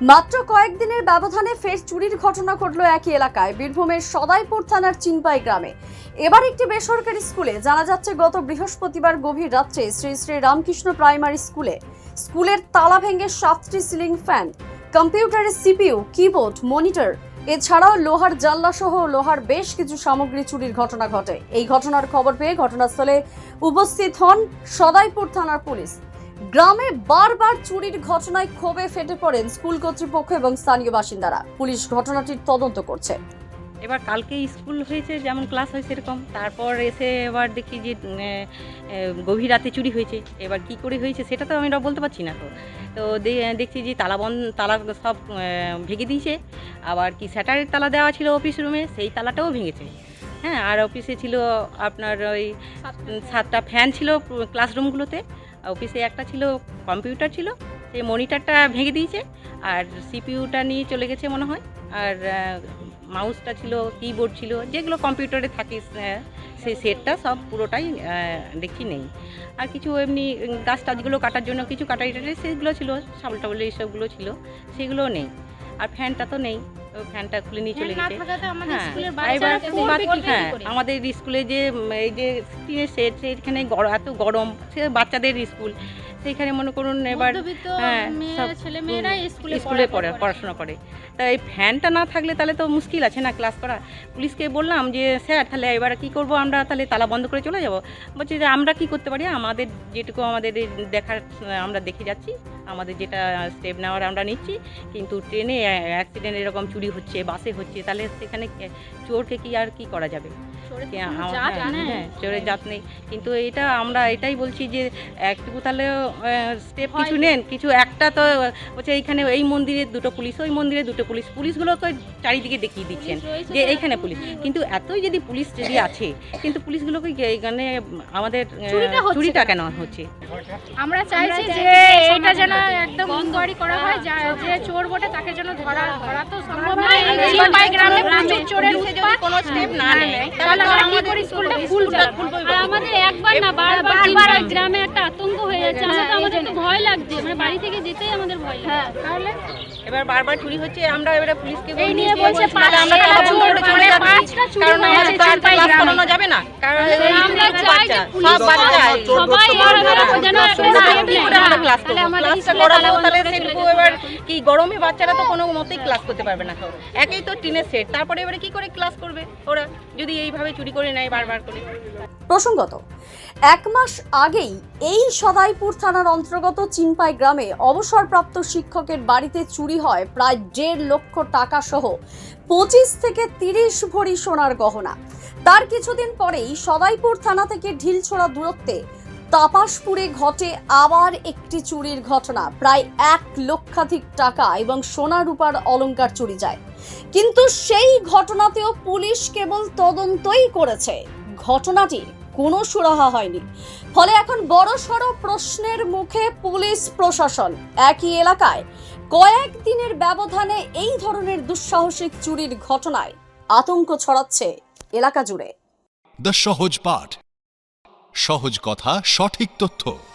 মাত্র কয়েকদিনের ব্যবধানে ফের চুরির ঘটনা ঘটল একই এলাকায়। বীরভূমের সদাইপুর থানার চিনপাই গ্রামে। এবার একটি বেসরকারি স্কুলে জানা যাচ্ছে গত বৃহস্পতিবার গভীর রাত্রে শ্রী শ্রী রামকৃষ্ণ প্রাইমারি স্কুলে স্কুলের তালা ভেঙে সাতটি সিলিং ফ্যান কম্পিউটারের সিপিইউ, কিবোর্ড, মনিটর, এছাড়াও লোহার জানলা সহ লোহার বেশ কিছু সামগ্রী চুরির ঘটনা ঘটে। এই ঘটনার খবর পেয়ে ঘটনাস্থলে উপস্থিত হন সদাইপুর থানার পুলিশ। গ্রামে বারবার চুরির ঘটনায় ক্ষোভে ফেটে পড়েন স্কুল কর্তৃপক্ষ এবং স্থানীয় বাসিন্দারা। পুলিশ ঘটনাটির তদন্ত করছে। এবার কালকে স্কুল হয়েছে যেমন ক্লাস হয় সেরকম। তারপর এসে এবার দেখি যে গভীর রাতে চুরি হয়েছে। এবার কি করে হয়েছে সেটা তো আমি বলতে পারছি না তো। তো দে- দেখছি যে তালা বন্ধ তালা সব ভেঙে দিয়েছে। আবার কি স্যাটারের তালা দেওয়া ছিল অফিস রুমে সেই তালাটাও ভেঙেছে। হ্যাঁ আর অফিসে ছিল আপনার ওই সাতটা ফ্যান ছিল ক্লাসরুমগুলোতে। অফিসে একটা ছিল, কম্পিউটার ছিল, সেই মনিটরটা ভেঙে দিয়েছে আর সিপিইউটা নিয়ে চলে গেছে মনে হয়। আর মাউসটা ছিল কিবোর্ড ছিল, যেগুলো কম্পিউটারে থাকে সেই সেটটা সব পুরোটাই দেখি নেই। আর কিছু এমনি গাছ টাছগুলো কাটার জন্য কিছু কাটারি টাটারি সেগুলো ছিল সাবল টাবল এইসবগুলো ছিল সেগুলোও নেই। আর ফ্যানটা তো নেই। ফ্যানটা খুলে নিয়ে চলে গেছে। হ্যাঁ, হ্যাঁ আমাদের স্কুলে যে এই যে টিনের সেট সেখানে এত গরম সে বাচ্চাদের স্কুল সেইখানে মনে করুন এবার হ্যাঁ, স্কুলে পড়ে পড়াশোনা করে। তা এই ফ্যানটা না থাকলে তাহলে তো মুশকিল আছে না ক্লাস করা? পুলিশকে বললাম যে স্যার তাহলে এবার কি করব আমরা? তাহলে তালা বন্ধ করে চলে যাব? বলছি যে আমরা কি করতে পারি? আমাদের যেটুকু আমাদের দেখার আমরা দেখে যাচ্ছি। আমাদের যেটা স্টেপ নেওয়ার আমরা নিচ্ছি। কিন্তু ট্রেনে অ্যাক্সিডেন্ট এরকম চুরি হচ্ছে বাসে হচ্ছে তাহলে সেখানে চোরকে কি আর কি করা যাবে? হ্যাঁ, হ্যাঁ, চোরের জাত নেই। কিন্তু এটা আমরা এটাই বলছি যে একটুকু তাহলে স্টেপ কিছু নেন। কিছু একটা তো হচ্ছে এইখানে এই মন্দিরে দুটো পুলিশ ওই মন্দিরে দুটো পুলিশ। পুলিশগুলো তো চারিদিকে দেখিয়ে দিচ্ছেন যে এইখানে পুলিশ। কিন্তু এতই যদি পুলিশ যদি আছে কিন্তু পুলিশগুলোকে কি এইখানে আমাদের চুরিটা। কেন? হচ্ছে? আমরা চাইছি যে এটা যেন একদম ইনকোয়ারি করা হয় যা- যে চোর বটে তাকে যেন ধরা ধরা তো সম্ভব না এই গ্রামে প্রচুর চোরের উৎপাত। কোনো স্টেপ না নেয় তাহলে আমরা কি করি? স্কুলটা খুলবো আর আমাদের একবার না বারবার বারবার গ্রামে একটা আতঙ্ক হয়ে যাচ্ছে। আমরা তো আমাদের তো ভয় লাগছে। মানে বাড়ি থেকে যেতেই আমাদের ভয় লাগছে হ্যাঁ তাহলে? এবার বারবার চুরি হচ্ছে আমরা এবারে পুলিশকে এই নিয়ে বলছে আমরা তালা বন্ধ করে চলে মানে চুরি কারণ আমাদের তো আর ক্লাস করানো যাবে না? কারণ আমরা চাই যে পুলিশ সব বাচ্চা। সবাই এরা যেন একটা ক্লাস করব? ক্লাসটা করাবো, তাহলে সেটুকু এবার কি গরমে বাচ্চারা তো কোনো মতেই ক্লাস করতে পারবে না। একেই তো টিনের সেট তারপরে এবারে কি করে ক্লাস করবে ওরা? যদি এইভাবে চুরি করে নেয় বারবার করে। প্রসঙ্গত এক মাস আগেই এই সদাইপুর থানার অন্তর্গত চিনপাই গ্রামে অবসরপ্রাপ্ত শিক্ষকের বাড়িতে চুরি হয় প্রায় দেড় লক্ষ টাকা সহ পঁচিশ থেকে তিরিশ ভরি সোনার গহনা। তার কিছুদিন পরেই সদাইপুর থানা থেকে ঢিলছোড়া দূরত্বে তাপাসপুরে ঘটে আবার একটি চুরির ঘটনা। প্রায় এক লক্ষাধিক টাকা এবং সোনা রূপার অলংকার চুরি যায়। কিন্তু সেই ঘটনাতেও পুলিশ কেবল তদন্তই করেছে। ঘটনাটির কোনো সুরাহা হয়নি। ফলে এখন বড় সড় প্রশ্নের মুখে পুলিশ প্রশাসন। একই এলাকায় কয়েক দিনের ব্যবধানে এই ধরনের দুঃসাহসিক চুরির ঘটনায় আতঙ্ক ছড়াচ্ছে এলাকা জুড়ে। দ্য সহজ পাঠ। সহজ কথা সঠিক তথ্য।